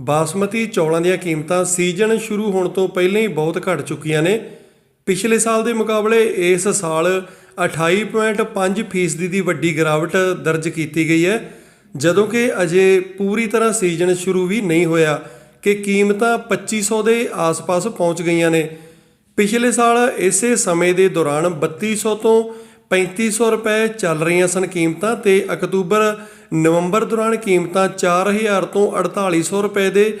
ਬਾਸਮਤੀ ਚੌਲਾਂ ਦੀਆਂ ਕੀਮਤਾਂ ਸੀਜ਼ਨ ਸ਼ੁਰੂ ਹੋਣ ਤੋਂ ਪਹਿਲਾਂ ਹੀ ਬਹੁਤ ਘਟ ਚੁੱਕੀਆਂ ਨੇ। ਪਿਛਲੇ ਸਾਲ ਦੇ ਮੁਕਾਬਲੇ ਇਸ ਸਾਲ 28.5% ਫੀਸਦੀ ਦੀ ਵੱਡੀ ਗਿਰਾਵਟ ਦਰਜ ਕੀਤੀ ਗਈ ਹੈ। ਜਦੋਂ ਕਿ ਅਜੇ ਪੂਰੀ ਤਰ੍ਹਾਂ ਸੀਜ਼ਨ ਸ਼ੁਰੂ ਵੀ ਨਹੀਂ ਹੋਇਆ ਕਿ ਕੀਮਤਾਂ 2500 ਦੇ ਆਸ-ਪਾਸ ਪਹੁੰਚ ਗਈਆਂ ਨੇ। ਪਿਛਲੇ ਸਾਲ ਇਸੇ ਸਮੇਂ ਦੇ ਦੌਰਾਨ 3200 ਤੋਂ 3500 ਰੁਪਏ ਚੱਲ ਰਹੀਆਂ ਸਨ ਕੀਮਤਾਂ ਤੇ ਅਕਤੂਬਰ, ਨਵੰਬਰ ਦੌਰਾਨ ਕੀਮਤਾਂ 4000 ਤੋਂ 4800 ਰੁਪਏ ਦੇ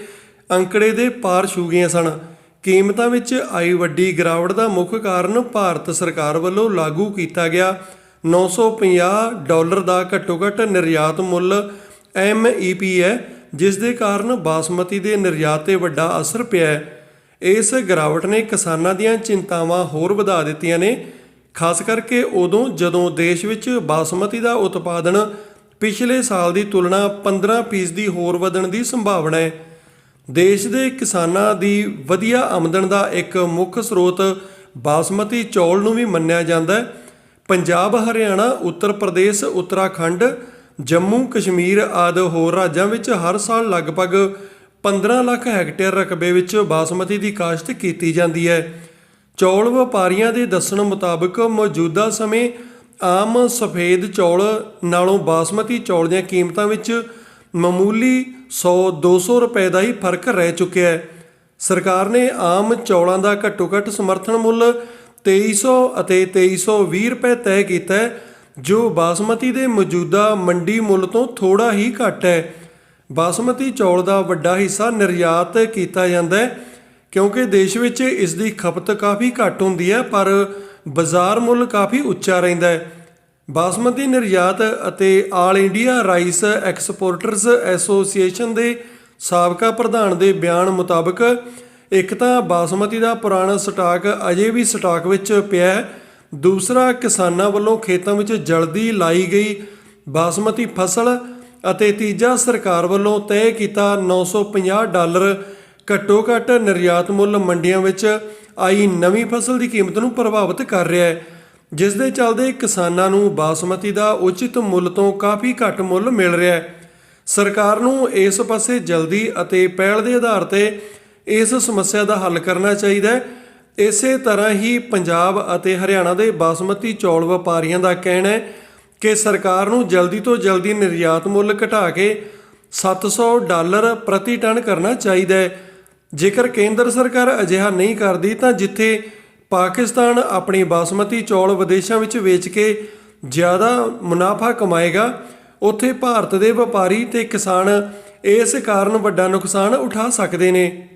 ਅੰਕੜੇ ਦੇ ਪਾਰ ਛੂ ਗਈਆਂ ਸਨ। ਕੀਮਤਾਂ ਵਿੱਚ ਆਈ ਵੱਡੀ ਗਿਰਾਵਟ ਦਾ ਮੁੱਖ ਕਾਰਨ ਭਾਰਤ ਸਰਕਾਰ ਵੱਲੋਂ ਲਾਗੂ ਕੀਤਾ ਗਿਆ 950 ਡਾਲਰ ਦਾ ਘੱਟੋ-ਘੱਟ ਨਿਰਯਾਤ ਮੁੱਲ ਐਮਈਪੀ ਹੈ, ਜਿਸ ਦੇ ਕਾਰਨ ਬਾਸਮਤੀ ਦੇ ਨਿਰਯਾਤ ਤੇ ਵੱਡਾ ਅਸਰ ਪਿਆ ਹੈ। ਇਸ ਗਿਰਾਵਟ ਨੇ ਕਿਸਾਨਾਂ ਦੀਆਂ ਚਿੰਤਾਵਾਂ ਹੋਰ ਵਧਾ ਦਿੱਤੀਆਂ ਨੇ ਖਾਸ ਕਰਕੇ ਉਦੋਂ ਜਦੋਂ ਦੇਸ਼ ਵਿੱਚ ਬਾਸਮਤੀ ਦਾ ਉਤਪਾਦਨ ਪਿਛਲੇ ਸਾਲ ਦੀ ਤੁਲਨਾ 15% ਦੀ ਹੋਰ ਵਧਣ ਦੀ ਸੰਭਾਵਨਾ ਹੈ। ਦੇਸ਼ ਦੇ ਕਿਸਾਨਾਂ ਦੀ ਵਧੀਆ ਆਮਦਨ ਦਾ ਇੱਕ ਮੁੱਖ ਸਰੋਤ ਬਾਸਮਤੀ ਚੌਲ ਨੂੰ ਵੀ ਮੰਨਿਆ ਜਾਂਦਾ ਹੈ। ਪੰਜਾਬ, ਹਰਿਆਣਾ, ਉੱਤਰ ਪ੍ਰਦੇਸ਼, ਉੱਤਰਾਖੰਡ, ਜੰਮੂ, ਕਸ਼ਮੀਰ ਆਦਿ ਹੋਰ ਰਾਜਾਂ ਵਿੱਚ ਹਰ ਸਾਲ ਲਗਭਗ 15 ਲੱਖ ਹੈਕਟੇਅਰ ਰਕਬੇ ਵਿੱਚ ਬਾਸਮਤੀ ਦੀ ਕਾਸ਼ਤ ਕੀਤੀ ਜਾਂਦੀ ਹੈ। ਚੌਲ ਵਪਾਰੀਆਂ ਦੇ ਦੱਸਣ ਮੁਤਾਬਕ ਮੌਜੂਦਾ ਸਮੇਂ ਆਮ ਸਫੇਦ ਚੌਲ ਨਾਲੋਂ ਬਾਸਮਤੀ ਚੌਲ ਦੀਆਂ ਕੀਮਤਾਂ ਵਿੱਚ ਮਾਮੂਲੀ 100-200 ਰੁਪਏ ਦਾ ਹੀ ਫ਼ਰਕ ਰਹਿ ਚੁੱਕਿਆ ਹੈ। ਸਰਕਾਰ ਨੇ ਆਮ ਚੌਲਾਂ ਦਾ ਘੱਟੋ-ਘੱਟ ਸਮਰਥਨ ਮੁੱਲ 2300 ਅਤੇ 2320 ਰੁਪਏ ਤੈਅ ਕੀਤਾ ਹੈ, ਜੋ ਬਾਸਮਤੀ ਦੇ ਮੌਜੂਦਾ ਮੰਡੀ ਮੁੱਲ ਤੋਂ ਥੋੜਾ ਹੀ ਘੱਟ ਹੈ। ਬਾਸਮਤੀ ਚੌਲ ਦਾ ਵੱਡਾ ਹਿੱਸਾ ਨਿਰਯਾਤ ਕੀਤਾ ਜਾਂਦਾ ਹੈ। ਕਿਉਂਕਿ ਦੇਸ਼ ਵਿੱਚ ਇਸ ਦੀ ਖਪਤ ਕਾਫੀ ਘੱਟ ਹੁੰਦੀ ਹੈ, ਪਰ ਬਾਜ਼ਾਰ ਮੁੱਲ ਕਾਫੀ ਉੱਚਾ ਰਹਿੰਦਾ ਹੈ। ਬਾਸਮਤੀ ਨਿਰਯਾਤ ਅਤੇ all India rice exporters association ਦੇ ਸਾਬਕਾ ਪ੍ਰਧਾਨ ਦੇ ਬਿਆਨ ਮੁਤਾਬਕ, ਇੱਕ ਤਾਂ ਬਾਸਮਤੀ ਦਾ ਪੁਰਾਣਾ ਸਟਾਕ ਅਜੇ ਵੀ ਸਟਾਕ ਵਿੱਚ ਪਿਆ ਹੈ। ਦੂਸਰਾ, ਕਿਸਾਨਾਂ ਵੱਲੋਂ ਖੇਤਾਂ ਵਿੱਚ ਜਲਦੀ ਲਾਈ ਗਈ ਬਾਸਮਤੀ ਫਸਲ ਅਤੇ ਤੀਜਾ, ਸਰਕਾਰ ਵੱਲੋਂ ਤੈਅ ਕੀਤਾ 950 ਡਾਲਰ ਘੱਟੋ ਘੱਟ ਨਿਰਯਾਤ ਮੁੱਲ ਮੰਡੀਆਂ ਵਿੱਚ ਆਈ ਨਵੀਂ ਫਸਲ ਦੀ ਕੀਮਤ ਨੂੰ ਪ੍ਰਭਾਵਿਤ ਕਰ ਰਿਹਾ ਹੈ, ਜਿਸ ਦੇ ਚੱਲਦੇ ਕਿਸਾਨਾਂ ਨੂੰ ਬਾਸਮਤੀ ਦਾ ਉਚਿਤ ਮੁੱਲ ਤੋਂ ਕਾਫੀ ਘੱਟ ਮੁੱਲ ਮਿਲ ਰਿਹਾ ਹੈ। ਸਰਕਾਰ ਨੂੰ ਇਸ ਪਾਸੇ ਜਲਦੀ ਅਤੇ ਪਹਿਲ ਦੇ ਆਧਾਰ ਤੇ ਇਸ ਸਮੱਸਿਆ ਦਾ ਹੱਲ ਕਰਨਾ ਚਾਹੀਦਾ ਹੈ। ਇਸੇ ਤਰ੍ਹਾਂ ਹੀ ਪੰਜਾਬ ਅਤੇ ਹਰਿਆਣਾ ਦੇ ਬਾਸਮਤੀ ਚੌਲ ਵਪਾਰੀਆਂ ਦਾ ਕਹਿਣਾ ਹੈ ਕਿ ਸਰਕਾਰ ਨੂੰ ਜਲਦੀ ਤੋਂ ਜਲਦੀ ਨਿਰਯਾਤ ਮੁੱਲ ਘਟਾ ਕੇ 700 ਡਾਲਰ ਪ੍ਰਤੀ ਟਨ ਕਰਨਾ ਚਾਹੀਦਾ ਹੈ। ਜੇਕਰ ਕੇਂਦਰ ਸਰਕਾਰ ਅਜਿਹਾ ਨਹੀਂ ਕਰਦੀ ਤਾਂ ਜਿੱਥੇ ਪਾਕਿਸਤਾਨ ਆਪਣੀ ਬਾਸਮਤੀ ਚੌਲ ਵਿਦੇਸ਼ਾਂ ਵਿੱਚ ਵੇਚ ਕੇ ਜ਼ਿਆਦਾ ਮੁਨਾਫਾ ਕਮਾਏਗਾ, ਉੱਥੇ ਭਾਰਤ ਦੇ ਵਪਾਰੀ ਤੇ ਕਿਸਾਨ ਇਸ ਕਾਰਨ ਵੱਡਾ ਨੁਕਸਾਨ ਉਠਾ ਸਕਦੇ ਨੇ।